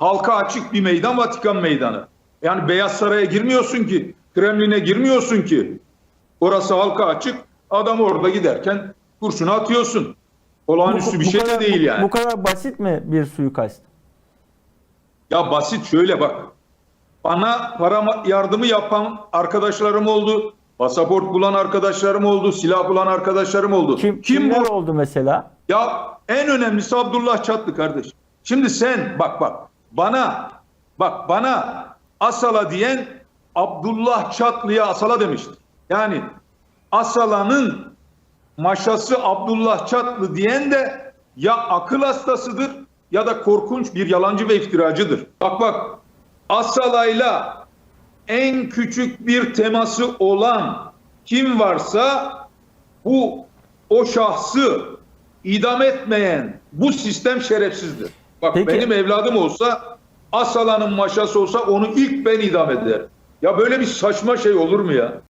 halka açık bir meydan Vatikan meydanı. Yani Beyaz Saray'a girmiyorsun ki, Kremlin'e girmiyorsun ki. Orası halka açık. Adam orada giderken kurşunu atıyorsun. Olağanüstü Bu- bir bu şey de kadar- değil bu- yani. Bu kadar basit mi bir suikast? Ya basit şöyle bak. Bana para yardımı yapan arkadaşlarım oldu. Pasaport bulan arkadaşlarım oldu. Silah bulan arkadaşlarım oldu. Kim, Kim kimler bu? oldu mesela? Ya en önemlisi Abdullah Çatlı kardeş. Şimdi sen bak bak bana bak bana Asala diyen Abdullah Çatlı'ya Asala demiştir. Yani Asala'nın maşası Abdullah Çatlı diyen de ya akıl hastasıdır ya da korkunç bir yalancı ve iftiracıdır. Bak bak Asala'yla en küçük bir teması olan kim varsa bu o şahsı idam etmeyen bu sistem şerefsizdir. Bak Peki. benim evladım olsa Asala'nın maşası olsa onu ilk ben idam ederim. Ya böyle bir saçma şey olur mu ya?